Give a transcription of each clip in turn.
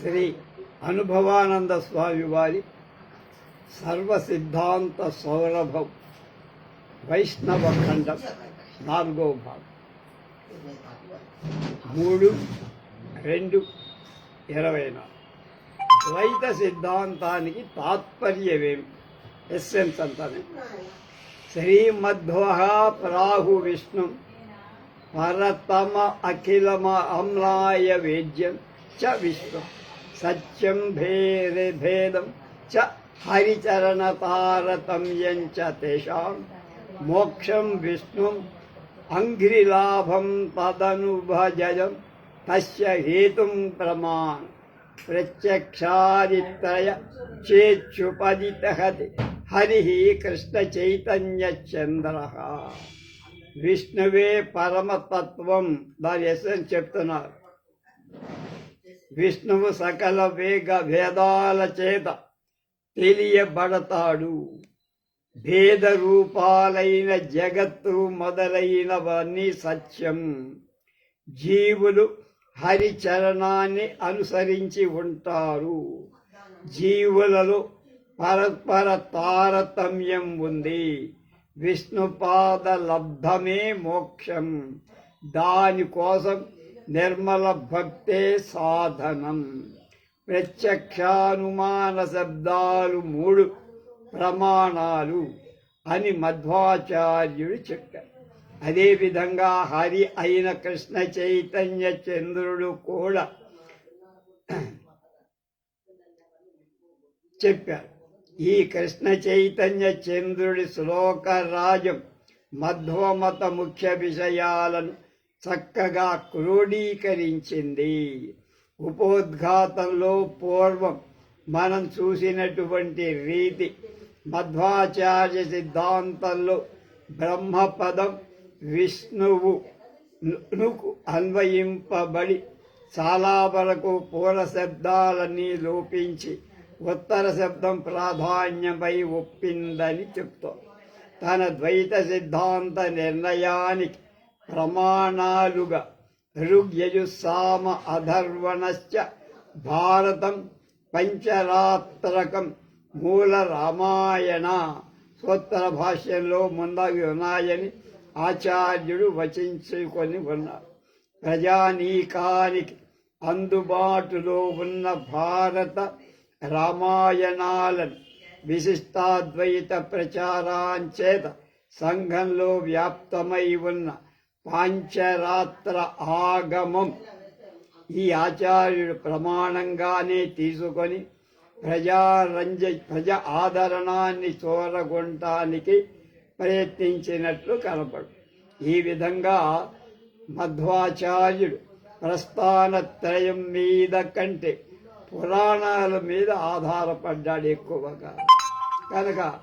శ్రీ అనుభవానంద స్వామి వారి సర్వ సిద్ధాంత సౌరభం వైష్ణవ ఖండం నాలుగో భాగం. మూడు రెండు ఇరవై నాలుగు. ద్వైత సిద్ధాంతానికి తాత్పర్యమేమి ఎస్ఎన్స్ అంతానే శ్రీమధ్వ ప్రాహు విష్ణు పరతమ అఖిలమ అమ్లాయ వేద్యం చ విశ్వం సత్యం భేద భేదం చ హరిచరణ తారతమ్యం చ తేషాం మోక్షం విష్ణుం అంఘ్రిలాభం తదనుభజం తస్య హేతుం ప్రమాణ ప్రత్యక్షాదిత్రయ చేచ్యుపదితహతి విష్ణువే పరమతత్వం దాని ఎస్ఎన్ చెప్తున్నారు. విష్ణువు సకల వేగ భేదాల చేత తెలియబడతాడు. భేద రూపాలైన జగత్తు మొదలైనవన్నీ సత్యం. జీవులు హరిచరణాన్ని అనుసరించి ఉంటారు. జీవులలో పరస్పర తారతమ్యం ఉంది. విష్ణుపాద లబ్ధమే మోక్షం దానికోసం నిర్మల భక్తే సాధనం. ప్రత్యక్షానుమాన శబ్దాలు మూడు ప్రమాణాలు అని మధ్వాచార్యుడు చెప్పారు అదేవిధంగా హరి అయిన కృష్ణ చైతన్య చంద్రుడు కూడా చెప్పారు ఈ కృష్ణ చైతన్య చంద్రుడి శ్లోక రాజం మధ్వమత ముఖ్య విషయాలను చక్కగా క్రోడీకరించింది. ఉపోద్ఘాతంలో పూర్వం మనం చూసినటువంటి రీతి మధ్వాచార్య సిద్ధాంతంలో బ్రహ్మపదం విష్ణువు అన్వయింపబడి చాలా వరకు పూల శబ్దాలన్నీ లోపించి ఉత్తర శబ్దం ప్రాధాన్యమై ఒప్పిందని చెప్తూ తన ద్వైత సిద్ధాంత నిర్ణయానికి ప్రమాణాలుగా ఋగ్యజుస్సామ అధర్వణశ్చ భారతం పంచరాత్రకం మూల రామాయణ. సోత్తర భాష్యంలో ముందవి ఉన్నాయని ఆచార్యుడు వచించుకొని ఉన్నారు. ప్రజానీకానికి అందుబాటులో ఉన్న భారత రామాయణాలను విశిష్టాద్వైత ప్రచారాంచేత సంఘంలో వ్యాప్తమై ఉన్న పాంచరాత్ర ఆగమం ఈ ఆచార్యుడు ప్రమాణంగానే తీసుకొని ప్రజారంజ ప్రజ ఆదరణాన్ని చూరగొనటానికి ప్రయత్నించినట్లు కనపడు. ఈ విధంగా మధ్వాచార్యుడు ప్రస్థానత్రయం మీద కంటే పురాణాల మీద ఆధారపడ్డాడు ఎక్కువగా. కనుక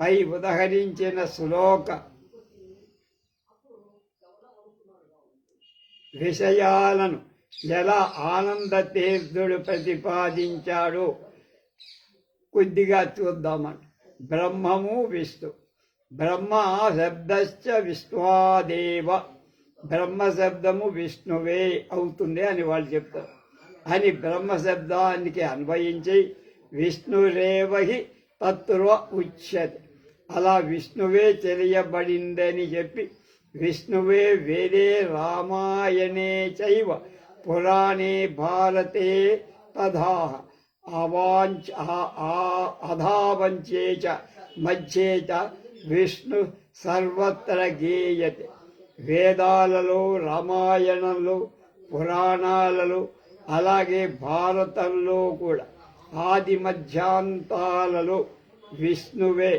పై ఉదహరించిన శ్లోక విషయాలను ఎలా ఆనంద తీర్థుడు ప్రతిపాదించాడో? కొద్దిగా చూద్దామని. బ్రహ్మము విష్ణు. బ్రహ్మ శబ్దశ్చ విశ్వాదేవ బ్రహ్మ శబ్దము విష్ణువే అవుతుంది అని వాళ్ళు చెప్తారు. అని బ్రహ్మ శబ్దానికి అన్వయించి విష్ణురేవహి తత్వ ఉచ్యతి. అలా విష్ణువే తెలియబడిందని చెప్పి విష్ణువే వేదే రామాయణే చైవ పురాణే భారతే తథా అవాంచ అధావంచే చ మధ్యే చ విష్ణు సర్వత్ర గేయతే. వేదాలలో రామాయణంలో పురాణాలలో అలాగే భారతంలో కూడా ఆది మధ్యాంతాలలో విష్ణువే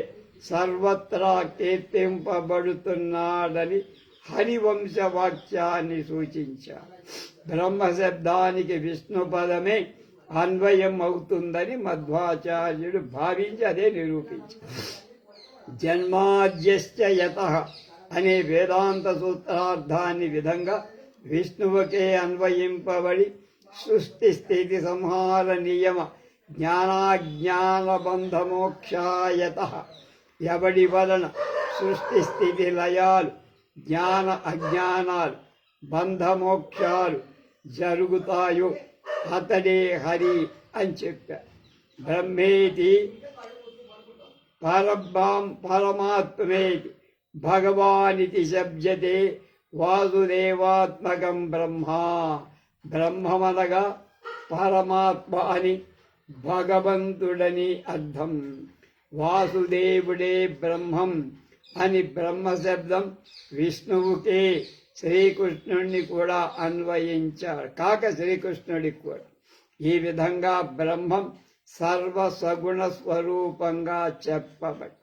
సర్వత్రా కీర్తింపబడుతున్నాడని హరివంశ వాక్యాన్ని సూచించారు. బ్రహ్మ శబ్దానికి విష్ణు పదమే అన్వయం అవుతుందని మధ్వాచార్యుడు భావించి అదే నిరూపించారు. జన్మాద్యశ్చ యత అనే వేదాంత సూత్రార్థాన్ని విధంగా విష్ణువుకే అన్వయింపబడి సృష్టి స్థితి సంహార నియమ జ్ఞానాజ్ఞాన బంధమోక్షాయత ఎవడి వలన సృష్టి స్థితి లయాలు జ్ఞాన అజ్ఞానాలు బంధమోక్షాలు జరుగుతాయో అతడే హరి అని చెప్పారు బ్రహ్మేతి పరబ్రాం పరమాత్మేతి భగవానితి శబ్దతే వాసుదేవాత్మకం బ్రహ్మ. బ్రహ్మమనగా పరమాత్మ అని భగవంతుడని అర్థం వాసుదేవుడే బ్రహ్మం అని బ్రహ్మ శబ్దం విష్ణువుకే శ్రీకృష్ణుడిని కూడా అన్వయించాడు. కాక శ్రీకృష్ణుడికి కూడా. ఈ విధంగా బ్రహ్మం సర్వ సగుణ స్వరూపంగా చెప్పబడి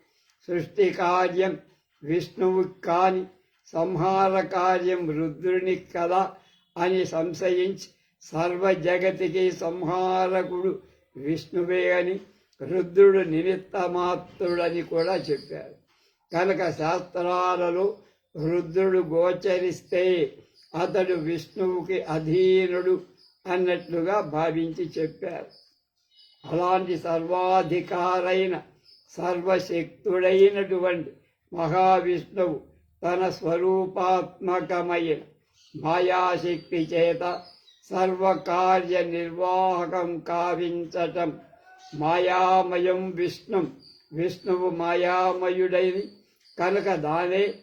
సృష్టి కార్యం విష్ణువు కాని సంహార కార్యం రుద్రునికి కదా అని సంశయించి సర్వ జగతికి సంహారకుడు విష్ణువే అని రుద్రుడు నిమిత్తమాత్రుడని కూడా చెప్పారు. కనుక శాస్త్రాలలో రుద్రుడు గోచరిస్తే అతడు విష్ణువుకి అధీనుడు అన్నట్లుగా భావించి చెప్పారు. అలాంటి సర్వాధికారైన సర్వశక్తుడైనటువంటి మహావిష్ణువు తన స్వరూపాత్మకమైన మాయాశక్తి చేత సర్వకార్య నిర్వాహకం కావించటం మాయామయం విష్ణు విష్ణువు మాయామయుడైని కనుక దానే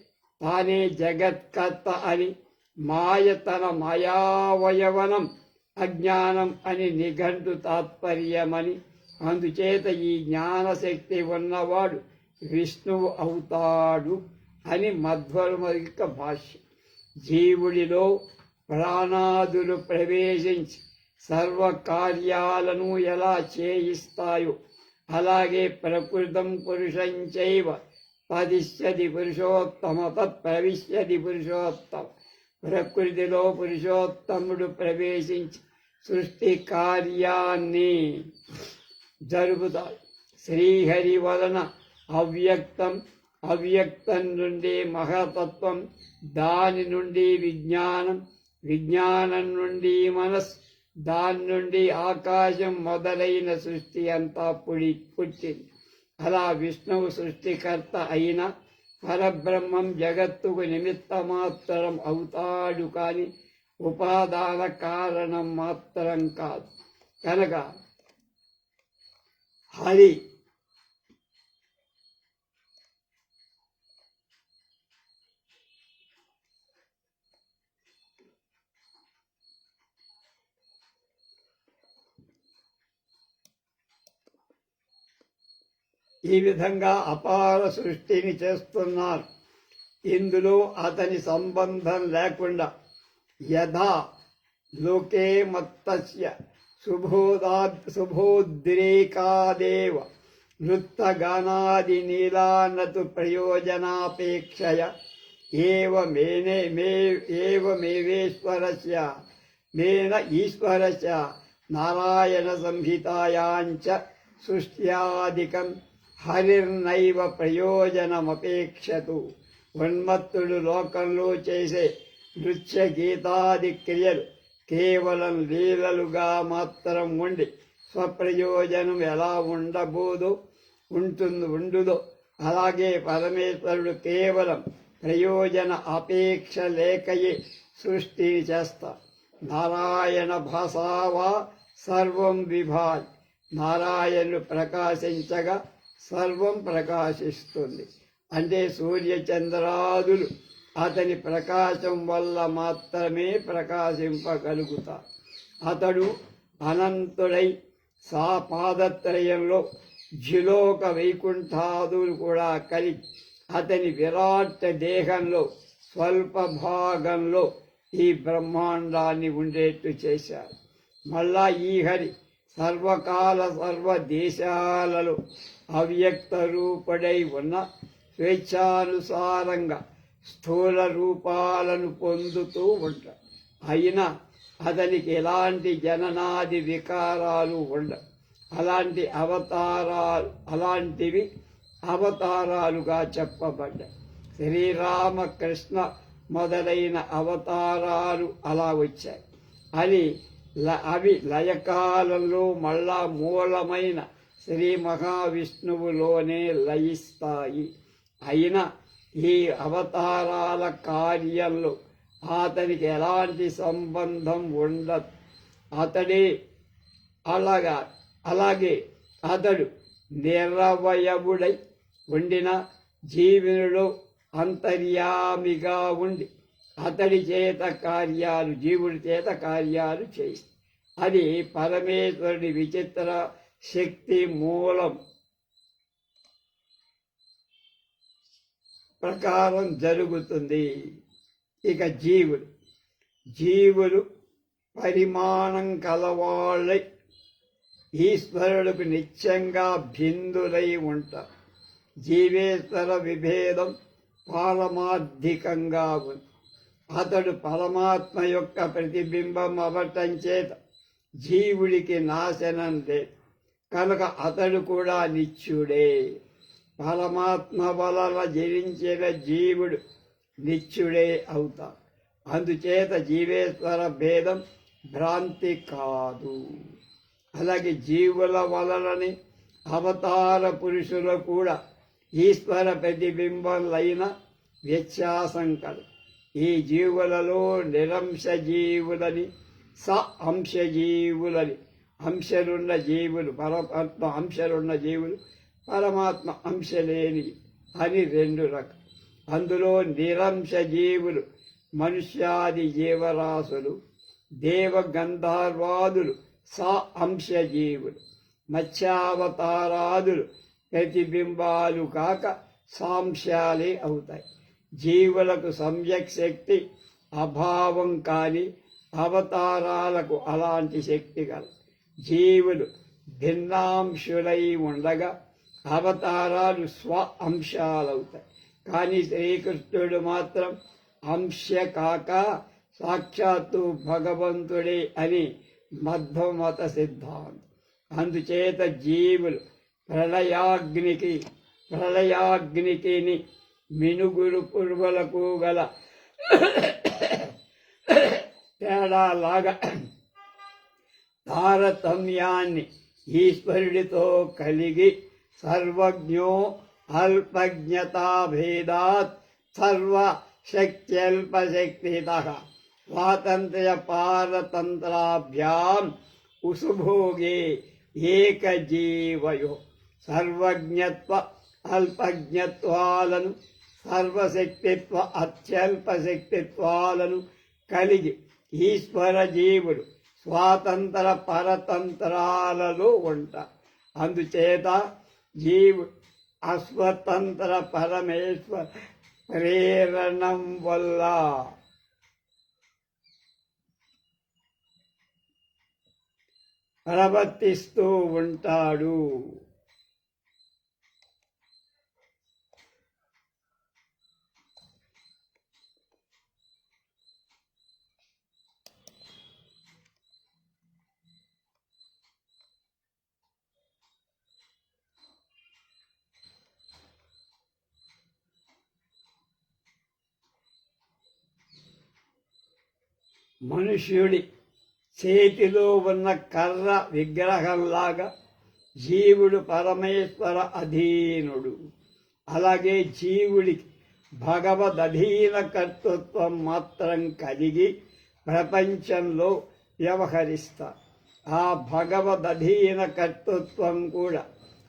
తానే జగత్కర్త అని మాయ తన మాయావయవనం అజ్ఞానం అని నిఘంటు తాత్పర్యమని అందుచేత ఈ జ్ఞానశక్తి ఉన్నవాడు విష్ణువు అవుతాడు అని మధ్వర్మరిక భాష్యం. జీవుడిలో ప్రాణాదులు ప్రవేశించి సర్వకార్యాలను ఎలా చేయిస్తాయో అలాగే ప్రకృతం పురుషం చైవ పదిశ్యది పురుషోత్తమ తత్ప్రవిశ్యది పురుషోత్తమ. ప్రకృతిలో పురుషోత్తముడు ప్రవేశించి సృష్టి కార్యాన్ని జరుగుతాయి శ్రీహరి వలన అవ్యక్తం అవ్యక్తం నుండి మహతత్వం దాని నుండి విజ్ఞానం విజ్ఞానం నుండి మనస్ దాని నుండి ఆకాశం మొదలైన సృష్టి అంతా పుడి పుట్టింది అలా విష్ణువు సృష్టికర్త అయిన పరబ్రహ్మం జగత్తుకు నిమిత్త మాత్రం అవుతాడు కాని ఉపాదాన కారణం మాత్రం కాదు. కనుక హరి ఈ విధంగా అపార సృష్టిని చేస్తున్నారు. ఇందులో అతని సంబంధం లేకుండా యథా లోకే మత్తస్య శుభోదా శుభోద్రేకాదేవ నృత్తగానాది నీలానతు ప్రయోజనాపేక్షయ ఏవమేనే మే ఏవమేవేశ్వరస్య మేన ఈశ్వరస్య నారాయణ సంహితాయాంచ సృష్ట్యాదికం హరిర్నైవ ప్రయోజనమపేక్షతు. ఉన్మత్తుడు లోకంలో చేసే నృత్య గీతాది క్రియలు కేవలం లీలలుగా మాత్రం ఉండి స్వప్రయోజనం ఎలా ఉండబోదో ఉంటుంది ఉండుదో అలాగే పరమేశ్వరుడు కేవలం ప్రయోజన అపేక్ష లేకయే సృష్టిని చేస్తా. నారాయణ భాషావా సర్వం విభాయ్ నారాయణుడు ప్రకాశించగా సర్వం ప్రకాశిస్తుంది. అంటే సూర్యచంద్రాదులు అతని ప్రకాశం వల్ల మాత్రమే ప్రకాశింపగలుగుతారు అతడు అనంతుడై సా పాదత్రయంలో జిలోక వైకుంఠాదులు కూడా కలిగి అతని విరాట్ దేహంలో స్వల్ప భాగంలో ఈ బ్రహ్మాండాన్ని ఉండేట్టు చేశారు. మళ్ళా ఈ హరి సర్వకాల సర్వ దేశాలలో అవ్యక్త రూపడై ఉన్న స్వేచ్ఛానుసారంగా స్థూల రూపాలను పొందుతూ ఉంటాడు అయినా అతనికి ఎలాంటి జననాది వికారాలు ఉండవు అలాంటి అవతారాలు అలాంటివి అవతారాలుగా చెప్పబడ్డాయి శ్రీరామకృష్ణ మొదలైన అవతారాలు అలా వచ్చాయి. అని ల- అవి లయకాలంలో మళ్ళా మూలమైన శ్రీ మహావిష్ణువులోనే లయిస్తాయి. అయినా ఈ అవతారాల కార్యంలో అతనికి ఎలాంటి సంబంధం ఉండదు. అతడే అలాగా అలాగే అతడు నిరవయవుడై ఉండిన జీవునిలో అంతర్యామిగా ఉండి అతడి చేత కార్యాలు జీవుడి చేత కార్యాలు చేయి. అది పరమేశ్వరుడి విచిత్ర శక్తి మూలం. ప్రకారం జరుగుతుంది. ఇక జీవులు. జీవులు పరిమాణం కలవాళ్ళై ఈశ్వరుడికి నిత్యంగా భిందులై ఉంటారు. జీవేశ్వర విభేదం పారమార్థికంగా ఉంది. అతడు పరమాత్మ యొక్క ప్రతిబింబం అవటం చేత జీవుడికి నాశనం లేదు. కనుక అతడు కూడా నిత్యుడే. పరమాత్మ వలన జరించిన జీవుడు నిత్యుడే అవుతాడు. అందుచేత జీవేశ్వర భేదం భ్రాంతి కాదు. అలాగే జీవుల వలనని అవతార పురుషులు కూడా ఈశ్వర ప్రతిబింబాలైన వ్యత్యాసం కలదు. ఈ జీవులలో నిరంశ జీవులని స అంశ జీవులని అంశలున్న జీవులు పరమాత్మ అంశలున్న జీవులు పరమాత్మ అంశలేని అని రెండు రకం. అందులో నిరంశ జీవులు మనుష్యాది జీవరాశులు దేవ గంధర్వాదులు సా అంశ జీవులు మత్స్యావతారాదులు ప్రతిబింబాలు కాక సాంశాలే అవుతాయి. జీవులకు సమ్యక్ శక్తి అభావం కానీ అవతారాలకు అలాంటి శక్తి కలదు. జీవులు భిన్నాంశులై ఉండగా అవతారాలు స్వ అంశాలవుతాయి. కానీ శ్రీకృష్ణుడు మాత్రం అంశ కాక సాక్షాత్తు భగవంతుడే అని మధ్వమత సిద్ధాంతం. అందుచేత జీవులు ప్రళయాగ్నికి ప్రళయాగ్నికిని మినుగుడు పురుగులకు గల తేడాలాగా తారతమ్యాన్ని ఈశ్వరుడితో కలిగి సర్వజ్ఞో అల్పజ్ఞతాభేదాత్ సర్వ శక్త్యల్పశక్తిత స్వాతంత్ర్య పారతంత్రాభ్యాం ఉసుభోగే ఏకజీవయో సర్వజ్ఞత్వ అల్పజ్ఞత్వాలను సర్వశక్తిత్వ అత్యల్ప శక్తిత్వాలను కలిగి ఈశ్వర జీవుడు స్వాతంత్ర పరతంత్రాలలో ఉంటా. అందుచేత జీవ అస్వతంత్ర పరమేశ్వర ప్రేరణం వల్ల ప్రవర్తిస్తూ ఉంటాడు. మనుష్యుడి చేతిలో ఉన్న కర్ర విగ్రహంలాగా జీవుడు పరమేశ్వర అధీనుడు. అలాగే జీవుడికి భగవద్ అధీన కర్తృత్వం మాత్రం కలిగి ప్రపంచంలో వ్యవహరిస్తారు ఆ భగవద్ అధీన కర్తృత్వం కూడా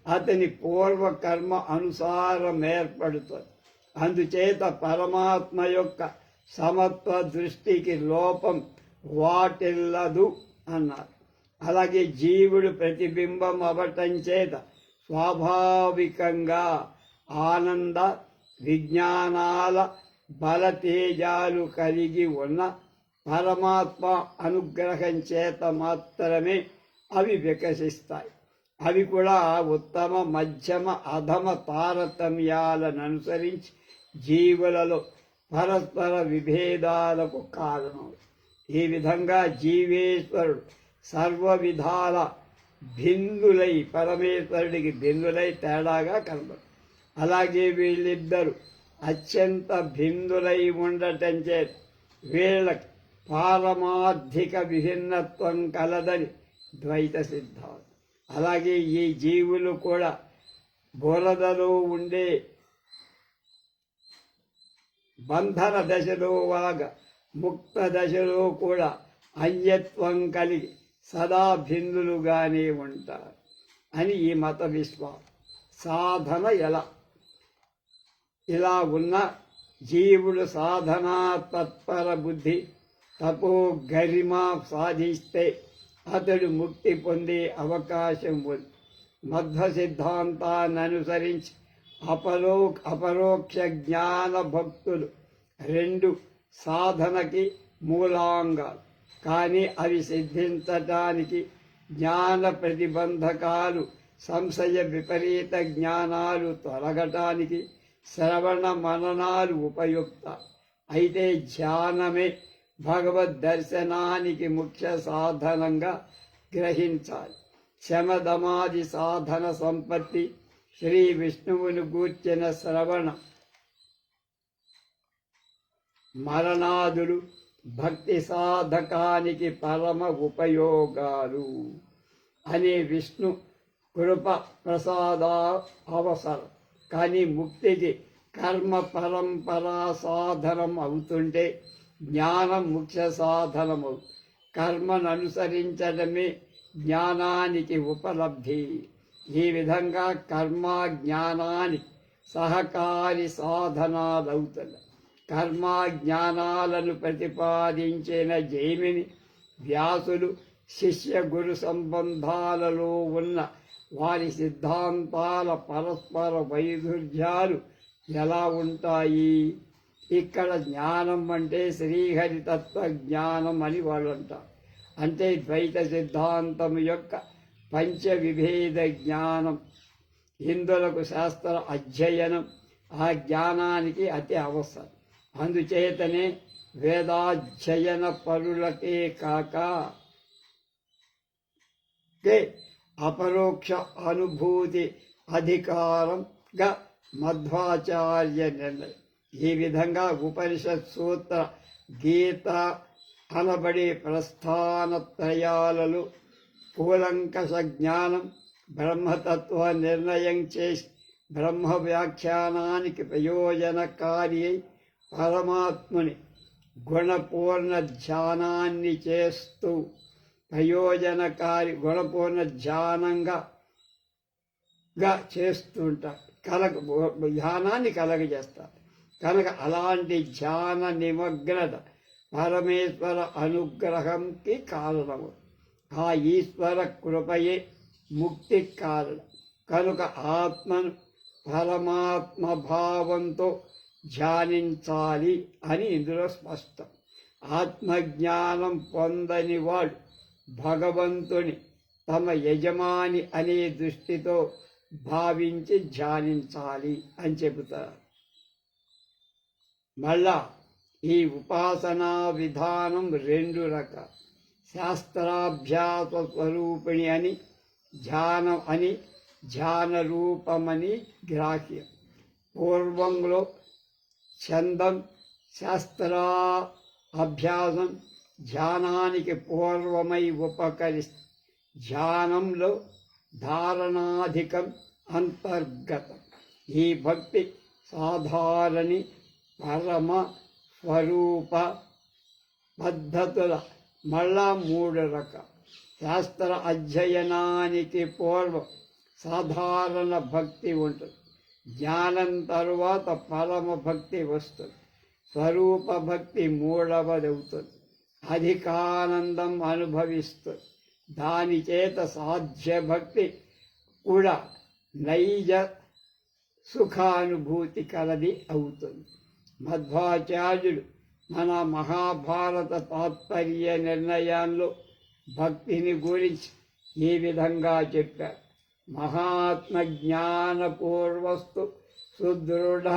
అతని పూర్వకర్మ అనుసారం ఏర్పడుతుంది. అందుచేత పరమాత్మ యొక్క సమత్వ దృష్టికి లోపం వాటిల్లదు అన్నారు. అలాగే జీవుడు ప్రతిబింబం అవటం చేత స్వాభావికంగా ఆనంద విజ్ఞానాల బలతేజాలు కలిగి ఉన్న పరమాత్మ అనుగ్రహం చేత మాత్రమే అవి వికసిస్తాయి. అవి కూడా ఉత్తమ మధ్యమ అధమ తారతమ్యాలను అనుసరించి జీవులలో పరస్పర విభేదాలకు కారణం. ఈ విధంగా జీవేశ్వరుడు సర్వ విధాల బిందులై పరమేశ్వరుడికి బిందులై తేడాగా కనబడు అలాగే వీళ్ళిద్దరు అత్యంత బిందులై ఉండటం చేత వీళ్ళకి పారమార్థిక విభిన్నత్వం కలదని ద్వైత సిద్ధాంతం. అలాగే ఈ జీవులు కూడా బురదలో ఉండే బంధన దశలో వాగా ముక్త దశలో కూడా అన్యత్వం కలిగి సదా భిన్నులుగానే ఉంటారు అని ఈ మత విశ్వాసం. సాధన ఎలా? ఇలా ఉన్న జీవుడు సాధనా తత్పర బుద్ధి తపో గరిమ సాధిస్తే అతడు ముక్తి పొందే అవకాశం ఉంది. మధ్వ సిద్ధాంతాన్ని అనుసరించి అపరో అపరోక్ష జ్ఞాన భక్తులు. రెండు సాధనకి మూలాంగాలు. కానీ అవి సిద్ధించటానికి జ్ఞాన ప్రతిబంధకాలు సంశయ విపరీత జ్ఞానాలు తొలగటానికి శ్రవణ మననాలు ఉపయుక్త. అయితే ధ్యానమే భగవద్ దర్శనానికి ముఖ్య సాధనంగా గ్రహించాలి. శమదమాది సాధన సంపత్తి శ్రీ విష్ణువుని గూర్చిన శ్రవణ. మరణాదులు భక్తి సాధకానికి పరమ ఉపయోగాలు అనే విష్ణు కృప ప్రసాద అవసరం. కానీ ముక్తికి కర్మ పరంపరా సాధనం అవుతుంటే జ్ఞానం ముఖ్య సాధనము. కర్మను అనుసరించడమే జ్ఞానానికి ఉపలబ్ధి. ఈ విధంగా కర్మ జ్ఞానానికి సహకారి సాధనాలవుతుంది కర్మ జ్ఞానాలను ప్రతిపాదించిన జైమిని వ్యాసులు శిష్య గురు సంబంధాలలో ఉన్న వారి సిద్ధాంతాల పరస్పర వైదుర్యాలు ఎలా ఉంటాయి? ఇక్కడ జ్ఞానం అంటే శ్రీహరితత్వ జ్ఞానం అని వాళ్ళు అంటారు అంటే ద్వైత సిద్ధాంతం యొక్క పంచ విభేద జ్ఞానం హిందులకు శాస్త్ర అధ్యయనం ఆ జ్ఞానానికి అతి అవసరం. అందుచేతనే వేదాధ్యయన పరులకే కాక కే అపరోక్ష అనుభూతి అధికారంగా మధ్వాచార్య నిర్ణయం. ఈ విధంగా ఉపనిషత్ సూత్ర గీత అనబడే ప్రస్థానత్రయాలలో కూలంకష జ్ఞానం బ్రహ్మతత్వ నిర్ణయం చేసి బ్రహ్మ వ్యాఖ్యానానికి ప్రయోజనకారి అయి పరమాత్ముని గుణపూర్ణ ధ్యానాన్ని చేస్తూ ప్రయోజనకారి గుణపూర్ణ ధ్యానంగా గా చేస్తుంటారు కలగ ధ్యానాన్ని కలగజేస్తారు కనుక అలాంటి ధ్యాన నిమగ్నత పరమేశ్వర అనుగ్రహంకి కారణము. ఆ ఈశ్వర కృపయే ముక్తి కారణం కనుక ఆత్మను పరమాత్మ భావంతో ధ్యానించాలి అని ఇందులో స్పష్టం. ఆత్మజ్ఞానం పొందని వాడు భగవంతుని తమ యజమాని అనే దృష్టితో భావించి ధ్యానించాలి అని చెబుతారు. మళ్ళా ఈ ఉపాసనా విధానం రెండు రకాలు. శాస్త్రాభ్యాస స్వరూపిణి అని ధ్యానం అని ధ్యాన రూపమని గ్రాహ్యం. పూర్వంలో చందం శాస్త్రా అభ్యాసం ధ్యానానికి పూర్వమై ఉపకరిస్తుంది ధ్యానంలో ధారణాధికం అంతర్గతం. ఈ భక్తి సాధారణి పరమ స్వరూప పద్ధతుల మళ్ళా మూడు రక. శాస్త్ర అధ్యయనానికి పూర్వం సాధారణ భక్తి ఉంటుంది. జ్ఞానం తరువాత పరమ భక్తి వస్తుంది. స్వరూప భక్తి మూడవది అవుతుంది. అధికానందం అనుభవిస్తుంది. దాని చేత సాధ్య భక్తి కూడా నైజ సుఖానుభూతి కలది అవుతుంది. మధ్వాచార్యుడు మన మహాభారత తాత్పర్య నిర్ణయాల్లో భక్తిని గురించి ఈ విధంగా చెప్పారు. మహాత్మ జ్ఞానపూర్వస్తు సుదృఢ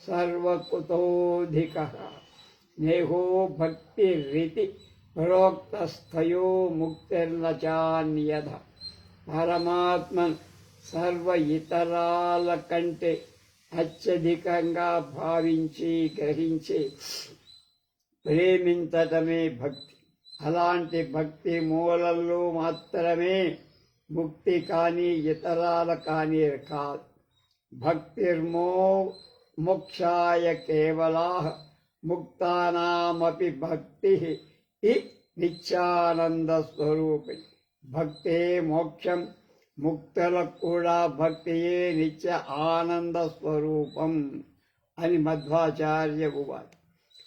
సర్వకుతోధిక స్నేహో భక్తి రీతి ప్రోక్తస్థయో ముక్తిర్నచాన్యధ పరమాత్మ సర్వ ఇతరాల కంటే అత్యధికంగా భావించి గ్రహించి ప్రేమించటమే భక్తి. అలాంటి భక్తి మూలంలో మాత్రమే ముక్తి కానీ ఇతరాల కానీ కాదు. భక్తిర్మో మోక్షాయ కేవలా ముక్తానామపి భక్తి ఈ నిత్యానంద స్వరూపి. భక్తే మోక్షం ముక్తులకు కూడా భక్తియే నిత్య ఆనంద స్వరూపం అని మధ్వాచార్య ఉవాచ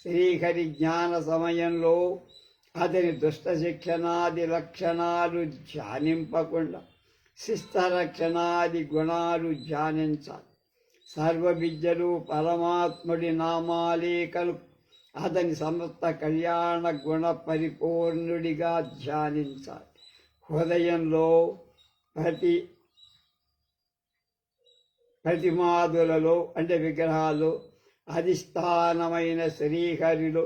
శ్రీహరి జ్ఞాన సమయంలో అతని దుష్ట శిక్షణాది లక్షణాలు ధ్యానింపకుండా శిస్తరక్షణాది గుణాలు ధ్యానించాలి. సర్వ విద్యలు పరమాత్ముడి నామాలేఖలు అతని సమస్త కళ్యాణ గుణ పరిపూర్ణుడిగా ధ్యానించాలి. హృదయంలో ప్రతి ప్రతిమాదులలో అంటే విగ్రహాలు అధిష్టానమైన శ్రీహరిలో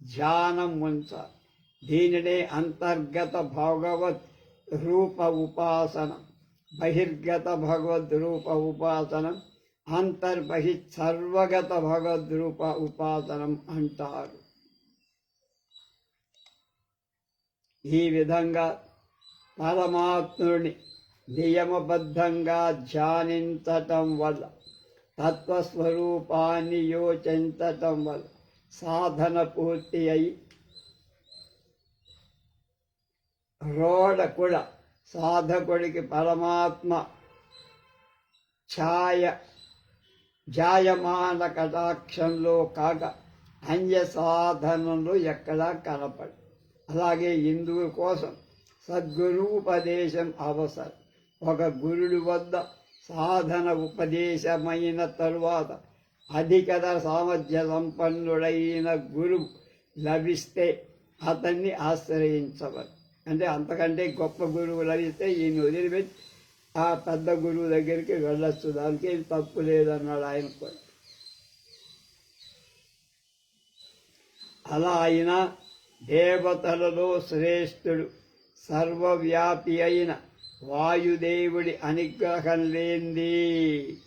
ధ్యానం ఉంచాలి దీనినే అంతర్గత భగవత్ రూప ఉపాసన బహిర్గత భగవద్ రూప ఉపాసనం అంతర్బహి సర్వగత భగవద్ రూప ఉపాసనం అంటారు ఈ విధంగా పరమాత్ముడిని నియమబద్ధంగా ధ్యానించటం వల్ల తత్వస్వరూపాన్ని యోచించటం వల్ల సాధన పూర్తి అయి రోడ కూడా సాధకుడికి పరమాత్మ ఛాయ జాయమాన కటాక్షంలో కాక అన్య సాధనలు ఎక్కడా కనపడు అలాగే హిందువు కోసం సద్గురూపదేశం అవసరం. ఒక గురుడి వద్ద సాధన ఉపదేశమైన తరువాత అధికత సామర్థ్య సంపన్నుడైన గురువు లభిస్తే అతన్ని ఆశ్రయించవచ్చు అంటే అంతకంటే గొప్ప గురువు లభిస్తే ఈయన వదిలిపెట్టి ఆ పెద్ద గురువు దగ్గరికి వెళ్ళొచ్చు. దానికి ఏం తప్పు లేదన్నాడు ఆయన కూడా. అలా ఆయన దేవతలలో శ్రేష్ఠుడు సర్వవ్యాపి అయిన వాయుదేవుడి అనుగ్రహం లేనిది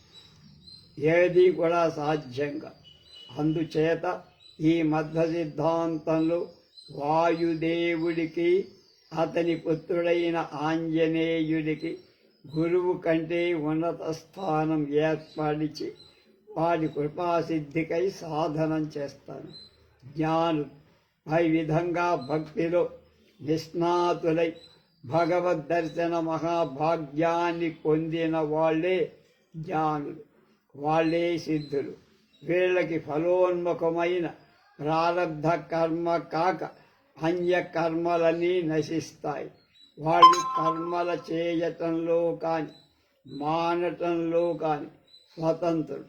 ఏది కూడా సాధ్యంగా. అందుచేత ఈ మధ్య సిద్ధాంతంలో వాయుదేవుడికి అతని పుత్రుడైన ఆంజనేయుడికి గురువు కంటే ఉన్నత స్థానం ఏర్పడిచి వాడి కృపాసిద్ధికై సాధనం చేస్తాను. జ్ఞాను పై విధంగా భక్తిలో నిష్ణాతులై భగవద్ దర్శన మహాభాగ్యాన్ని పొందిన వాళ్ళే జ్ఞానులు వాళ్ళే సిద్ధులు. వీళ్ళకి ఫలోన్ముఖమైన ప్రారంధ కర్మ కాక అన్య నశిస్తాయి. వాళ్ళు కర్మల చేయటంలో కానీ మానటంలో కానీ స్వతంత్రులు.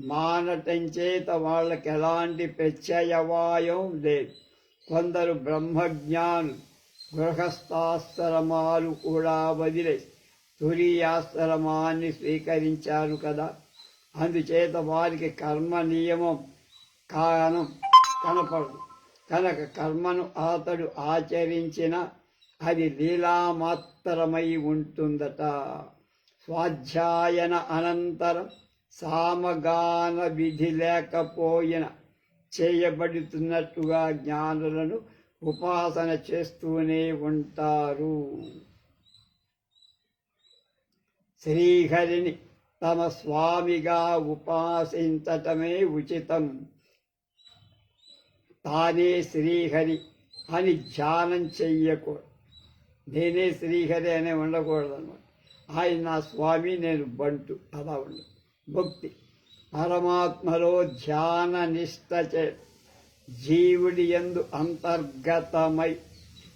మానటం చేత వాళ్ళకి ఎలాంటి ప్రత్యయవాయం లేదు. కొందరు బ్రహ్మజ్ఞానులు గృహస్థాశ్రమాలు కూడా వదిలే తురీయాశ్రమాన్ని స్వీకరించారు కదా. అందుచేత వారికి కర్మ నియమం కారణం కనపడదు. కనుక కర్మను అతడు ఆచరించిన అది లీలామాత్రమై ఉంటుందట. స్వాధ్యాయన అనంతరం సామగాన విధి లేకపోయిన చేయబడుతున్నట్టుగా జ్ఞానులను ఉపాసన చేస్తూనే ఉంటారు. శ్రీహరిని తమ స్వామిగా ఉపాసించటమే ఉచితం. తానే శ్రీహరి అని ధ్యానం చెయ్యకూడదు నేనే శ్రీహరి అనే ఉండకూడదు అనమాట ఆయన నా స్వామి నేను బంటు. అలా ఉండదు భక్తి. పరమాత్మలో ధ్యాన నిష్ట చే జీవుడి ఎందు అంతర్గతమై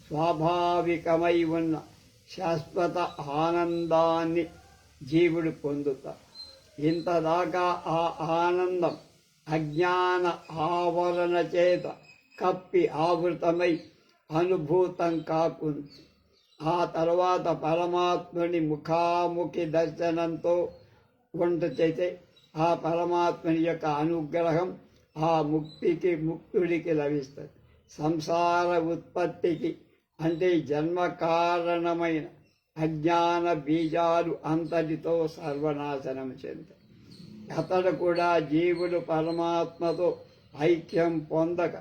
స్వాభావికమై ఉన్న శాశ్వత ఆనందాన్ని జీవుడు పొందుతా. ఇంతదాకా ఆ ఆనందం అజ్ఞాన ఆవరణ చేత కప్పి ఆవృతమై అనుభూతం కాకుంది. ఆ తర్వాత పరమాత్ముని ముఖాముఖి దర్శనంతో వంట చేసే ఆ పరమాత్మని యొక్క అనుగ్రహం ఆ ముక్తికి ముక్తుడికి లభిస్తుంది. సంసార ఉత్పత్తికి అంటే జన్మ కారణమైన అజ్ఞాన బీజాలు అంతటితో సర్వనాశనం చెందాయి అతడు కూడా జీవుడు పరమాత్మతో ఐక్యం పొందక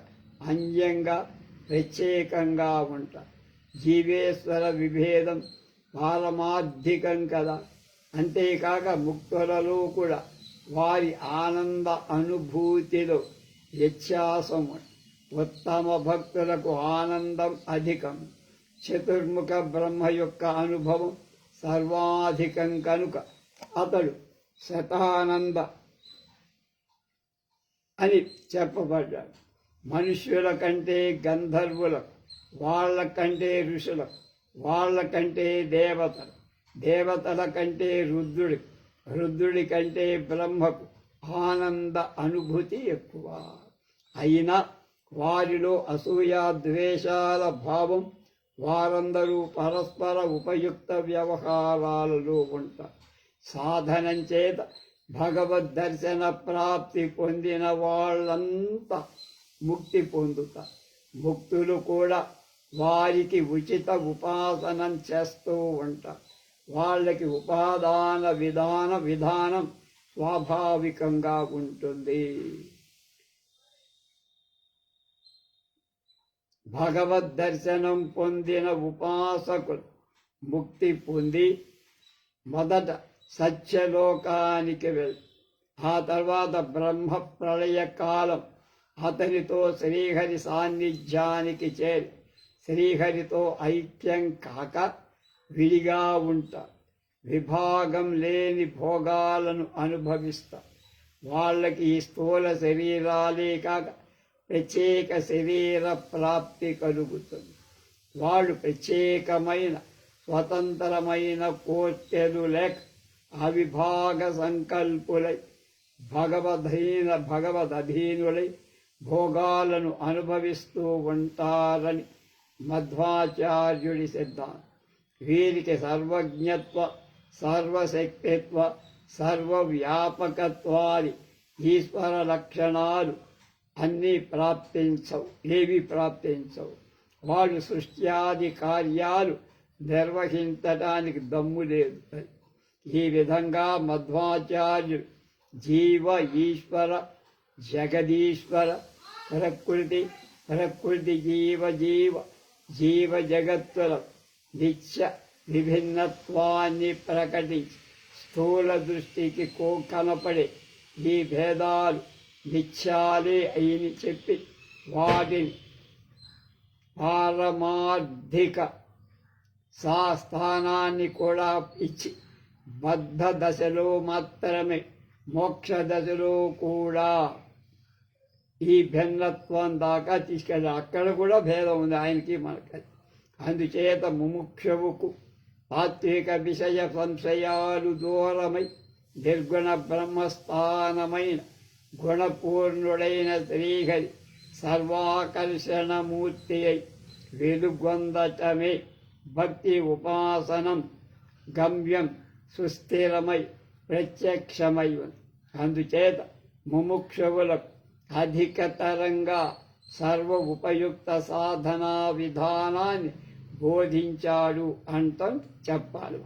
అన్యంగా ప్రత్యేకంగా ఉంటారు జీవేశ్వర విభేదం పారమార్థికం కదా. అంతేకాక ముక్తులలో కూడా వారి ఆనంద అనుభూతిలో వ్యత్యాసము ఉత్తమ భక్తులకు ఆనందం అధికం. చతుర్ముఖ బ్రహ్మ యొక్క అనుభవం సర్వాధికం కనుక అతడు శతానంద అని చెప్పబడ్డాడు. మనుష్యుల కంటే గంధర్వులకు వాళ్ళ కంటే ఋషులకు వాళ్ళ కంటే దేవతలు దేవతల కంటే రుద్రుడికి రుద్రుడి కంటే బ్రహ్మకు ఆనంద అనుభూతి ఎక్కువ. అయినా వారిలో అసూయ ద్వేషాల భావం వారందరూ పరస్పర ఉపయుక్త వ్యవహారాలలో ఉంటారు సాధనం చేత భగవద్ దర్శన ప్రాప్తి పొందిన వాళ్ళంతా ముక్తి పొందుతారు ముక్తులు కూడా వారికి ఉచిత ఉపాసనం చేస్తూ ఉంటారు వాళ్ళకి ఉపాదాన విధాన విధానం స్వాభావికంగా ఉంటుంది. భగవద్ దర్శనం పొందిన ఉపాసకులు ముక్తి పొంది మొదట సత్యలోకానికి వెళ్ళి ఆ తర్వాత బ్రహ్మ ప్రళయ కాలం అతనితో శ్రీహరి సాన్నిధ్యానికి చేరి శ్రీహరితో ఐక్యం కాక విడిగా ఉంటా. విభాగం లేని భోగాలను అనుభవిస్తా. వాళ్ళకి ఈ స్థూల శరీరాలే కాక ప్రత్యేక శరీర ప్రాప్తి కలుగుతుంది. వాళ్ళు ప్రత్యేకమైన స్వతంత్రమైన కోర్కెలు లేక అవిభాగ సంకల్పులై భగవధీన భగవదధీనులై భోగాలను అనుభవిస్తూ ఉంటారని మధ్వాచార్యుడి సిద్ధాంతం. వీరికి సర్వజ్ఞత్వ సర్వశక్తిత్వ సర్వవ్యాపకత్వాది ఈశ్వర లక్షణాలు అన్నీ ప్రాప్తించవు ఏవి ప్రాప్తించవు. వాళ్ళు సృష్ట్యాది కార్యాలు నిర్వహించడానికి దమ్ము లేదు. ఈ విధంగా మధ్వాచార్యుడు జీవ ఈశ్వర జగదీశ్వర ప్రకృతి ప్రకృతి జీవ జీవ జీవ జగత్తుల నిత్య విభిన్నత్వాన్ని ప్రకటించి స్థూల దృష్టికి కో కనపడే ఈ భేదాలు నిత్యాలే అయిని చెప్పి వాటిని పారమార్థిక సా స్థానాన్ని కూడా ఇచ్చి బద్ధ దశలో మాత్రమే మోక్ష దశలో కూడా ఈ భిన్నత్వం దాకా తీసుకెళ్ళి అక్కడ కూడా భేదం ఉంది. ఆయనకి మనకి అందుచేత ముముక్షవుకు తాత్విక విషయ సంశయాలు దూరమై నిర్గుణ బ్రహ్మస్థానమైన గుణపూర్ణుడైన శ్రీహరి సర్వాకర్షణమూర్తి అయి వెలుగొందటమే భక్తి ఉపాసనం గమ్యం సుస్థిరమై ప్రత్యక్షమై ఉంది అందుచేత ముముక్షవులకు అధికతరంగా సర్వ ఉపయుక్త సాధనా విధానాన్ని బోధించాడు అంటం చెప్పాలి.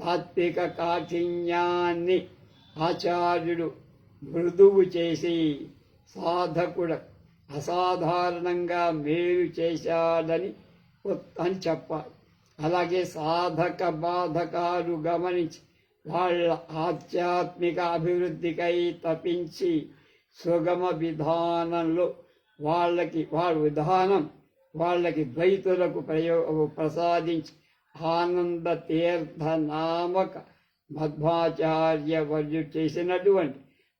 తాత్విక కాఠిన్యాన్ని ఆచార్యుడు మృదువు చేసి సాధకుడు అసాధారణంగా మేలు చేశాడని అని చెప్పాలి. అలాగే సాధక బాధకాలు గమనించి వాళ్ళ ఆధ్యాత్మిక అభివృద్ధికై తపించి సుగమ విధానంలో వాళ్ళకి వాళ్ళ విధానం వాళ్ళకి ద్వైతులకు ప్రయోగ ప్రసాదించి ఆనంద తీర్థ నామక మధ్వాచార్య వర్యు చేసినటువంటి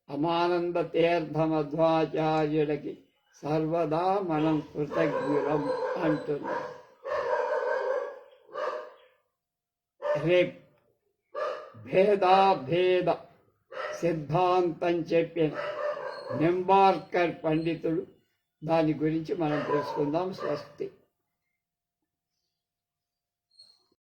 అమానంద తీర్థ మధ్వాచార్యులకి సర్వదా మనం కృతజ్ఞులం అంటున్నాం. రేపు భేదాభేద సిద్ధాంతం చెప్పిన నింబార్కర్ పండితుడు దాని గురించి మనం తెలుసుకుందాం. స్వస్తి.